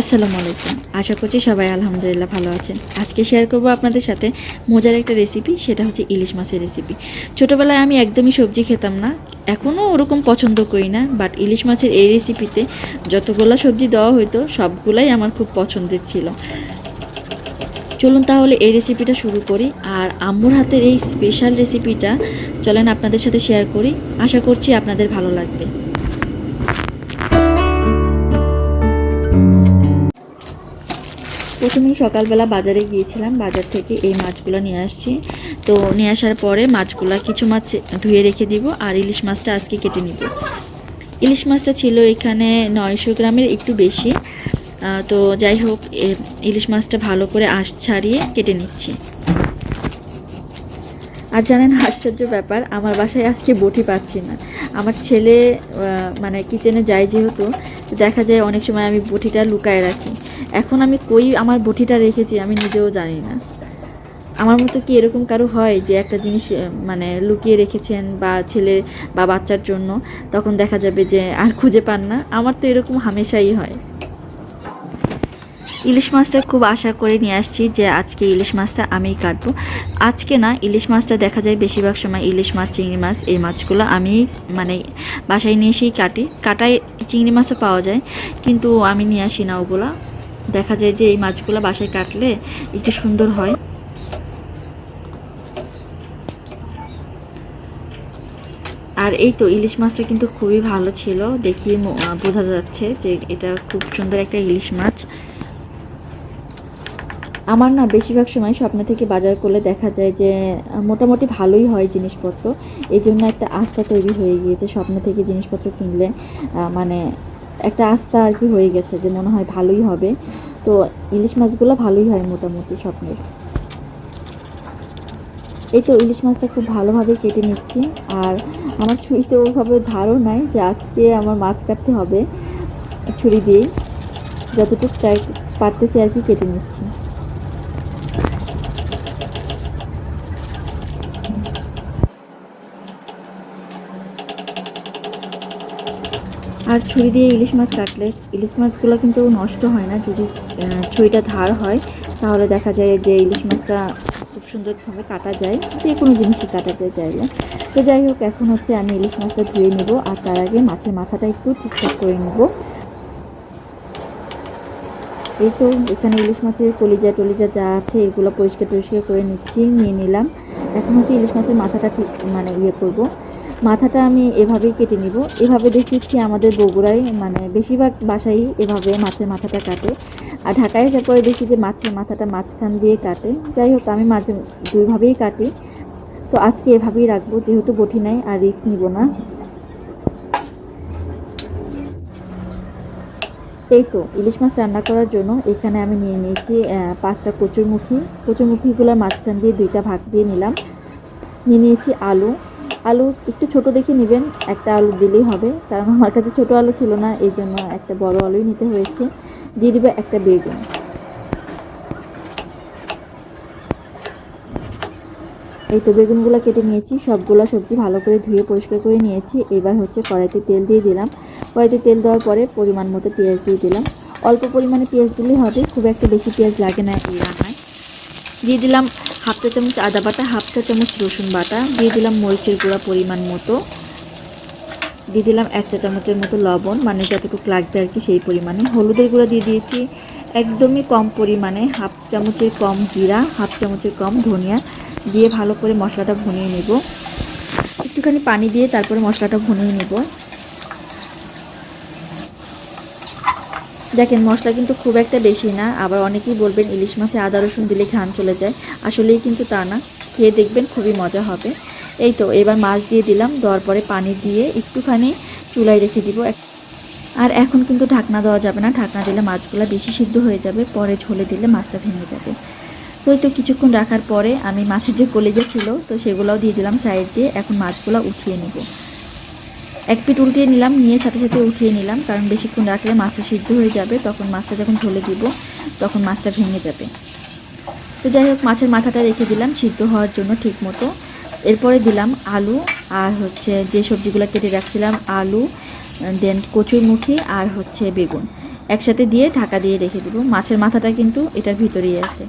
আসসালামু আলাইকুম। আশা করছি সবাই আলহামদুলিল্লাহ ভালো আছেন। আজকে শেয়ার করব আপনাদের সাথে মজার একটা রেসিপি সেটা হচ্ছে ইলিশ মাছের রেসিপি ছোটোবেলায় আমি একদমই সবজি খেতাম না এখনও ওরকম পছন্দ করি না বাট ইলিশ মাছের এই রেসিপিতে যতগুলো সবজি দেওয়া হতো সবগুলাই আমার খুব পছন্দের ছিল। চলুন তাহলে এই রেসিপিটা শুরু করি, আর আম্মুর হাতের এই স্পেশাল রেসিপিটা চলেন আপনাদের সাথে শেয়ার করি। আশা করছি আপনাদের ভালো লাগবে। প্রথমেই সকালবেলা বাজারে গিয়েছিলাম, বাজার থেকে এই মাছগুলো নিয়ে আসছি। তো নিয়ে আসার পরে মাছগুলো কিছু মাছ ধুয়ে রেখে দিব আর ইলিশ মাছটা আজকে কেটে নিব। ইলিশ মাছটা ছিল এখানে নয়শো গ্রামের একটু বেশি। তো যাই হোক ইলিশ মাছটা ভালো করে আশ ছাড়িয়ে কেটে নিচ্ছি। আর জানেন আশ্চর্য ব্যাপার, আমার বাসায় আজকে বটি পাচ্ছি না। আমার ছেলে মানে কিচেনে যায় যেহেতু, দেখা যায় অনেক সময় আমি বটিটা লুকায় রাখি। এখন আমি কই আমার বটিটা রেখেছি আমি নিজেও জানি না। আমার মতো কি এরকম কারও হয় যে একটা জিনিস মানে লুকিয়ে রেখেছেন বা ছেলে বা বাচ্চার জন্য, তখন দেখা যাবে যে আর খুঁজে পান না? আমার তো এরকম হামেশাই হয়। ইলিশ মাছটা খুব আশা করে নিয়ে আসছি যে আজকে ইলিশ মাছটা আমিই কাটবো। আজকে না, ইলিশ মাছটা দেখা যায় বেশিরভাগ সময় ইলিশ মাছ, চিংড়ি মাছ, এই মাছগুলো আমি মানে বাসায় নিয়ে এসেই কাটি। কাটায় চিংড়ি মাছও পাওয়া যায়, কিন্তু আমি নিয়ে আসি না ওগুলো। দেখা যায় যে এই মাছগুলো বাসায় কাটলে একটু সুন্দর হয়। আর এই তো ইলিশ মাছটা কিন্তু খুবই ভালো ছিল দেখি বোঝা যাচ্ছে যে এটা খুব সুন্দর একটা ইলিশ মাছ। আমার না বেশিরভাগ সময় স্বপ্ন থেকে বাজার করলে দেখা যায় যে, মোটামুটি ভালোই হয় জিনিসপত্র। এই জন্য একটা আস্থা তৈরি হয়ে গিয়েছে স্বপ্ন থেকে জিনিসপত্র কিনলে। মানে একটা আস্থা আর কি হয়ে গেছে যে মনে হয় ভালোই হবে। তো ইলিশ মাছগুলো ভালোই হয় মোটামুটি স্বপ্নের। এই তো ইলিশ মাছটা খুব ভালোভাবে কেটে নিচ্ছি। আর আমার ছুরিতে ওইভাবে ধারও নাই যে আজকে আমার মাছ কাটতে হবে। ছুরি দিয়েই যতটুকু পারতেছি আর কি কেটে নিচ্ছি। আর ছুরি দিয়ে ইলিশ মাছ কাটলে, ইলিশ মাছগুলো কিন্তু নষ্ট হয় না। যদি ছুরিটা ধার হয়, তাহলে দেখা যায় যে ইলিশ মাছটা খুব সুন্দরভাবে কাটা যায়। যে কোনো জিনিসই কাটা যায় চাইলে তো যাই হোক, এখন হচ্ছে আমি ইলিশ মাছটা ধুয়ে নেব আর তার আগে মাছের মাথাটা একটু ঠিকঠাক করে নেব। এই তো, এখানে ইলিশ মাছের কলিজা টলিজা যা আছে, এগুলো পরিষ্কার টরিষ্কার করে নিচ্ছি, নিয়ে নিলাম। এখন হচ্ছে ইলিশ মাছের মাথাটা ঠিক মানে ইয়ে করব। মাথাটা আমি এভাবেই কেটে নিব। এভাবে দেখেছি আমাদের বগুড়ায় মানে বেশিরভাগ বাসাই এভাবে মাছের মাথাটা কাটে। আর ঢাকায় এসে পরে দেখি যে মাছের মাথাটা মাঝখান দিয়ে কাটে। যাই হোক, আমি মাঝে দুইভাবেই কাটি। তো আজকে এভাবেই রাখব, যেহেতু বটি নাই আর রিস্ক নিব না। এই তো, ইলিশ মাছ রান্না করার জন্য এখানে আমি নিয়ে নিয়েছি পাঁচটা কচুরমুখী। কচুরমুখীগুলো মাঝখান দিয়ে দুইটা ভাগ দিয়ে নিলাম। নিয়ে নিয়েছি আলু। আলু একটু ছোট দেখে নেবেন, একটা আলু দিলেই হবে। কারণ আমার কাছে ছোট আলু ছিল না, এই জন্য একটা বড় আলুই নিতে হয়েছে। দিয়ে দিবে একটা বেগুন। এই তো বেগুনগুলো কেটে নিয়েছি, সবগুলো সবজি ভালো করে ধুয়ে পরিষ্কার করে নিয়েছি। এবার হচ্ছে কড়াইতে তেল দিয়ে দিলাম। কড়াইতে তেল দেওয়ার পরে পরিমাণ মতো পেঁয়াজ দিয়ে দিলাম। অল্প পরিমাণে পেঁয়াজ দিলেই হবে, খুব একটা বেশি পেঁয়াজ লাগে না এই দিয়ে দিলাম হাফ চা চামচ আদা বাটা, হাফ চা চামচ রসুন বাটা, দিয়ে দিলাম মরিচের গুঁড়া পরিমাণ মতো। দিয়ে দিলাম এক চা চামচের মতো লবণ মানে যতটুকু লাগবে আর কি সেই পরিমাণে। হলুদের গুঁড়া দিয়ে দিয়েছি একদমই কম পরিমাণে, হাফ চামচের কম জিরা, হাফ চামচের কম ধনিয়া। দিয়ে ভালো করে মশলাটা ভুনিয়ে নেব। একটুখানি পানি দিয়ে তারপরে মশলাটা ভুনিয়ে নেব। দেখেন, মশলা কিন্তু খুব একটা বেশি না। আবার অনেকেই বলবেন, ইলিশ মাছে আদা, রসুন দিলে ঘান চলে যায়। আসলেই কিন্তু তা না। খেয়ে দেখবেন, খুবই মজা হবে। এই তো, এবার মাছ দিয়ে দিলাম। দেওয়ার পরে পানি দিয়ে একটুখানি চুলায় রেখে দিব। আর এখন কিন্তু ঢাকনা দেওয়া যাবে না। ঢাকনা দিলে মাছগুলো বেশি সিদ্ধ হয়ে যাবে। পরে ঝোলে দিলে মাছটা ভেঙে যাবে। তো এই তো কিছুক্ষণ রাখার পরে আমি মাছের যে কলেজা ছিল, তো সেগুলোও দিয়ে দিলাম সাইড দিয়ে। এখন মাছগুলো উঠিয়ে নিব। এক পিঠ উল্টিয়ে নিলাম, নিয়ে সাথে সাথে উঠিয়ে নিলাম, কারণ বেশিক্ষণ রাখলে মাছটা সিদ্ধ হয়ে যাবে, তখন মাছটা যখন ঝোলে দিব, তখন মাছটা ভেঙে যাবে। তো যাই হোক, মাছের মাথাটা রেখে দিলাম, সিদ্ধ হওয়ার জন্য ঠিক মতো। এরপরে দিলাম আলু, আর হচ্ছে যে সবজিগুলো কেটে রাখছিলাম, আলু, দেন কচুরমুখী আর হচ্ছে বেগুন। একসাথে দিয়ে ঢাকা দিয়ে রেখে দিব। মাছের মাথাটা কিন্তু এটার ভিতরেই আছে।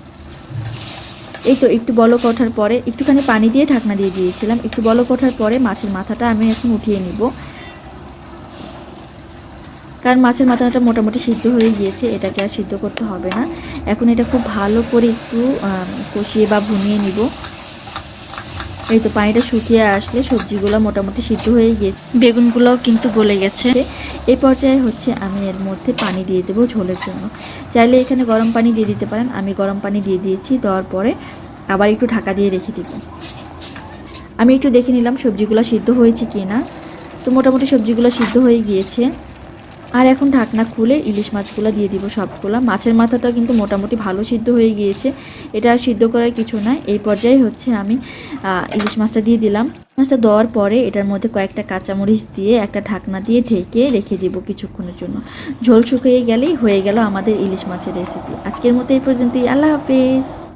এই তো একটু বলক ওঠার পরে একটুখানি পানি দিয়ে ঢাকনা দিয়ে দিয়েছিলাম। একটু বলক ওঠার পরে মাছের মাথাটা আমি এখন উঠিয়ে নিব। কারণ মাছের মাথাটা মোটামুটি সিদ্ধ হয়ে গিয়েছে, এটাকে আর সিদ্ধ করতে হবে না। এখন এটা খুব ভালো করে একটু কষিয়ে বা ভুনিয়ে নিব। এই তো পানিটা শুকিয়ে আসলে সবজিগুলো মোটামুটি সিদ্ধ হয়ে গিয়েছে। বেগুনগুলোও কিন্তু গলে গেছে। এই পর্যায়ে হচ্ছে আমি এর মধ্যে পানি দিয়ে দেবো ঝোলের জন্য। চাইলে এখানে গরম পানি দিয়ে দিতে পারেন। আমি গরম পানি দিয়ে দিয়েছি, দেওয়ার পরে আবার একটু ঢাকা দিয়ে রেখে দিব। আমি একটু দেখে নিলাম সবজিগুলো সিদ্ধ হয়েছে কি না তো মোটামুটি সবজিগুলো সিদ্ধ হয়ে গিয়েছে। আর এখন ঢাকনা খুলে ইলিশ মাছগুলো দিয়ে দিব সবগুলো। মাছের মাথাটা কিন্তু মোটামুটি ভালো সিদ্ধ হয়ে গিয়েছে। এটা আর সিদ্ধ করার কিছু না। এই পর্যায়ে হচ্ছে আমি ইলিশ মাছটা দিয়ে দিলাম। মাছটা দেওয়ার পরে এটার মধ্যে কয়েকটা কাঁচামরিচ দিয়ে একটা ঢাকনা দিয়ে ঢেকে রেখে দিব কিছুক্ষণের জন্য। ঝোল শুকিয়ে গেলেই হয়ে গেল আমাদের ইলিশ মাছের রেসিপি আজকের মতো এই পর্যন্তই। আল্লাহ হাফিজ।